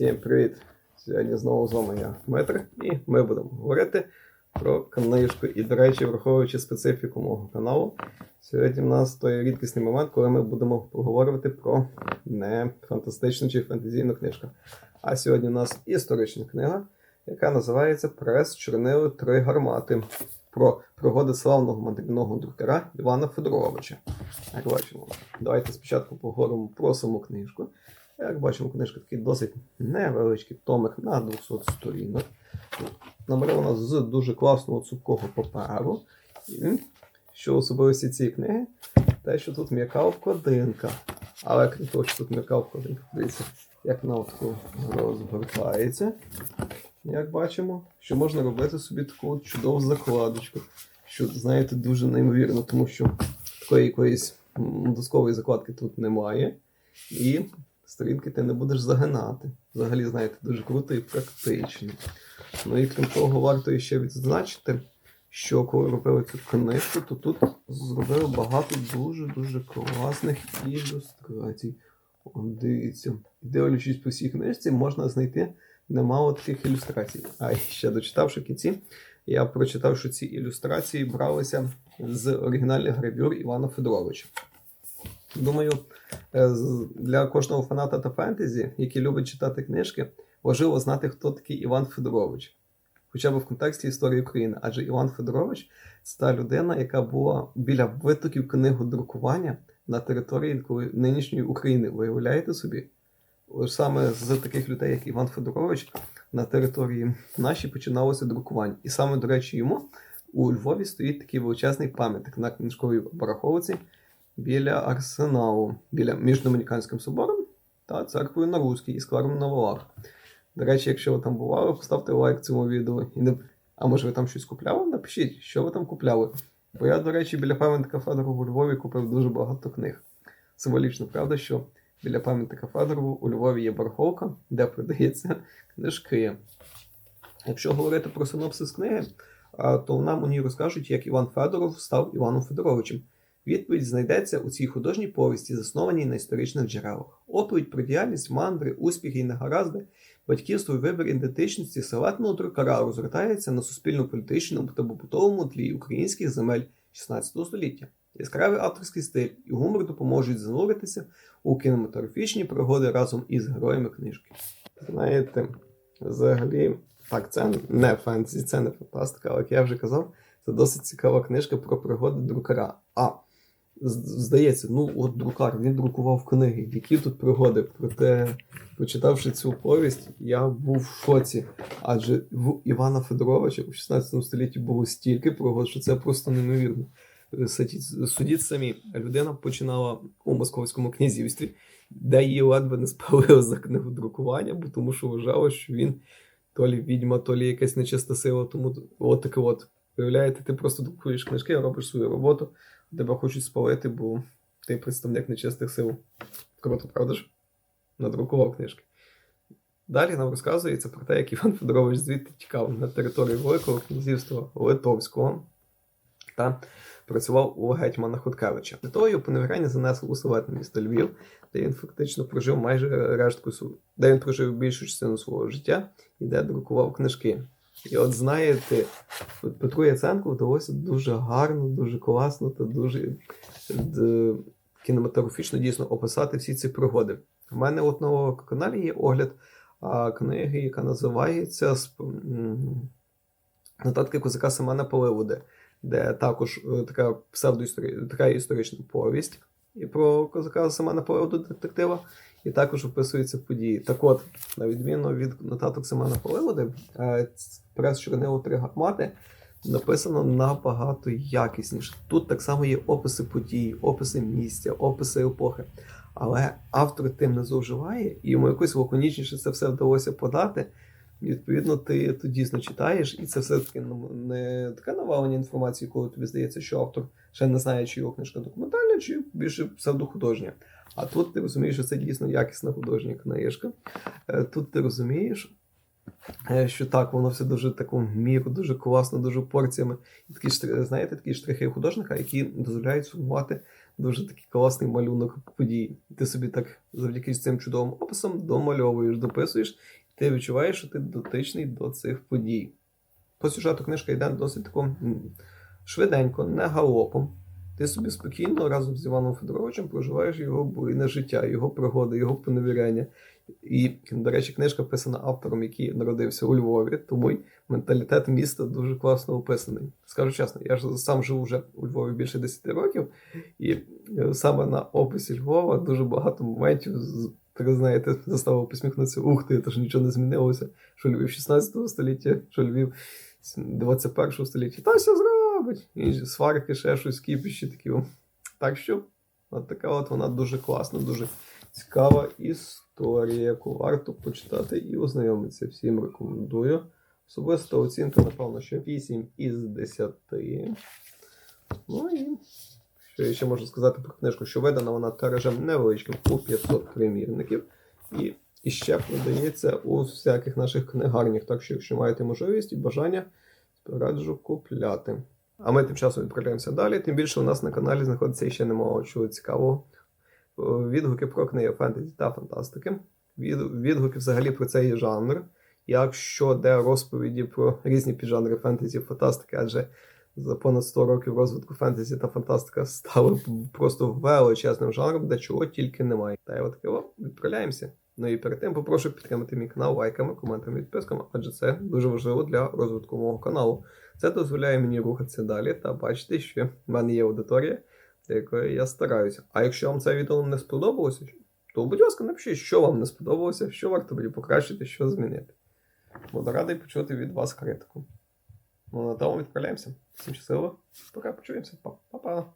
Всім привіт! Сьогодні знову з вами я, Дмитро, і ми будемо говорити про книжку. І, до речі, враховуючи специфіку мого каналу, сьогодні в нас той рідкісний момент, коли ми будемо поговорити про не фантастичну чи фентезійну книжку. А сьогодні у нас історична книга, яка називається Прес чорнили три гармати про пригоди славного мандрівного друкара Івана Федоровича. Як бачимо, давайте спочатку поговоримо про саму книжку. Як бачимо, книжка такий досить невеличкий томик на 200 сторінок. Намальована з дуже класного цупкого паперу. І що особливості цієї книги, те, що тут м'яка обкладинка. Але крім того, що тут м'яка обкладинка, дивіться, як вона отаку розгортається. Як бачимо, що можна робити собі таку чудову закладочку. Що, знаєте, дуже неймовірно, тому що такої якоїсь доскової закладки тут немає. І сторінки ти не будеш загинати. Взагалі, знаєте, дуже круто і практично. Ну і крім того, варто ще відзначити, що коли робили цю книжку, то тут зробили багато дуже-дуже класних ілюстрацій. О, дивіться, дивлячись по всій книжці, можна знайти немало таких ілюстрацій. А ще дочитавши в кінці, я прочитав, що ці ілюстрації бралися з оригінальних гравюр Івана Федоровича. Думаю, е, для кожного фаната та фентезі, який любить читати книжки, важливо знати, хто такий Іван Федорович. Хоча б в контексті історії України. Адже Іван Федорович це та людина, яка була біля витоків книгодрукування на території нинішньої України. Виявляєте собі? Саме з таких людей, як Іван Федорович, на території нашій починалося друкування. І саме, до речі, йому у Львові стоїть такий величезний пам'ятник на книжковій бараховці біля арсеналу, біля між Домініканським собором та церквою на Руській і сквером на Волах. До речі, якщо ви там бували, поставте лайк цьому відео. І не... А може ви там щось купляли? Напишіть, що ви там купляли. Бо я, до речі, біля пам'ятника Федорову у Львові купив дуже багато книг. Символічно, правда, що біля пам'ятника Федорову у Львові є барахолка, де продається книжки. Якщо говорити про синопсис книги, то нам у ній розкажуть, як Іван Федоров став Іваном Федоровичем. Відповідь знайдеться у цій художній повісті, заснованій на історичних джерелах. Оповідь про діяльність, мандри, успіхи і негаразди, батьківство і вибір ідентичності селетного друкара розгортається на суспільно-політичному та побутовому тлі українських земель 16 століття. Яскравий авторський стиль і гумор допоможуть зануритися у кінематографічні пригоди разом із героями книжки. Знаєте, взагалі, так, це не фентезі, це не фантастика, але як я вже казав, це досить цікава книжка про пригоди друкара. А здається, ну от друкар, він друкував книги. Які тут пригоди? Проте, почитавши цю повість, я був в шоці. Адже в Івана Федоровича у 16 столітті було стільки пригод, що це просто неймовірно. Е, Судіть, самі, людина починала у московському князівстві, де її ледве не спалили за книгодрукування, бо тому що вважали, що він то лі відьма, то лі якась нечиста сила. Тому от таке от. Виявляєте, ти просто друкуєш книжки, робиш свою роботу, тебе хочуть спалити, бо ти представник нечистих сил. Круто, правда ж? Надрукував книжки. Далі нам розказується про те, як Іван Федорович звідти тікав на територію Великого князівства Литовського та працював у гетьмана Хоткевича. Метою поневіряння занесли у селетне місто Львів, де він фактично прожив майже рештку де він прожив більшу частину свого життя і де друкував книжки. І от знаєте, Петру Яценку вдалося дуже гарно, дуже класно та дуже кінематографічно дійсно описати всі ці пригоди. У мене от на каналі є огляд книги, яка називається Нотатки козака Семена Поливоди, де також е, така псевдоісторична така історична повість і про козака Семена Поливоду детектива, і також описуються події. Так от, на відміну від нотаток Семена Поливоди, е, прес чорнило три гармати написано набагато якісніше. Тут так само є описи подій, описи місця, описи епохи. Але автор тим не зловживає, і йому якось лаконічніше це все вдалося подати. Відповідно, ти то дійсно читаєш, і це все-таки не таке навалення інформації, коли тобі здається, що автор ще не знає, чи його книжка документальна, чи більше псевдохудожня. А тут ти розумієш, що це дійсно якісна художня книжка. Е, Тут ти розумієш, е, що так, воно все дуже таку міру, дуже класно, дуже порціями. І такі знаєте, такі штрихи художника, які дозволяють сформувати дуже такий класний малюнок події. Ти собі так завдяки цим чудовим описом домальовуєш, дописуєш, ти відчуваєш, що ти дотичний до цих подій. По сюжету книжка йде досить тако швиденько, не галопом. Ти собі спокійно разом з Іваном Федоровичем проживаєш його буйне життя, його пригоди, його поневіряння. І, до речі, книжка писана автором, який народився у Львові, тому й менталітет міста дуже класно описаний. Скажу чесно, я ж сам живу вже у Львові більше 10 років, і е, саме на описі Львова дуже багато моментів так знаєте, заставив посміхнутися. Ух ти, то ж нічого не змінилося. Що Львів 16 століття, що Львів 21 століття. Та все зробить. І сварки, ще щось, кіпіші такі. Так що, от така от вона дуже класна, дуже цікава історія, яку варто почитати і ознайомитися. Всім рекомендую. Особисто оцінка, напевно, що 8 із 10. Ну і ще можу сказати про книжку, що видана вона тиражем невеличким у 500 примірників. І, і ще продається у всяких наших книгарнях. Так що, якщо маєте можливість і бажання, раджу купляти. А ми тим часом відправляємося далі. Тим більше у нас на каналі знаходиться ще немало чого цікавого. Е, Відгуки про книги фентезі та фантастики. Від- Відгуки взагалі про цей жанр. Якщо де розповіді про різні піджанри фентезі фантастики, адже за понад 100 років розвитку фентезі та фантастика стали просто величезним жанром, де чого тільки немає. Та от таке, відправляємося. Ну і перед тим попрошу підтримати мій канал лайками, коментами, підписками, адже це дуже важливо для розвитку мого каналу. Це дозволяє мені рухатися далі та бачити, що в мене є аудиторія, для якої я стараюся. А якщо вам це відео не сподобалося, то, будь ласка, напишіть, що вам не сподобалося, що варто мені покращити, що змінити. Буду радий почути від вас критику. Ну, на тому відправляємося. Всім щасливо. Пока почуємося. Па- Па-па.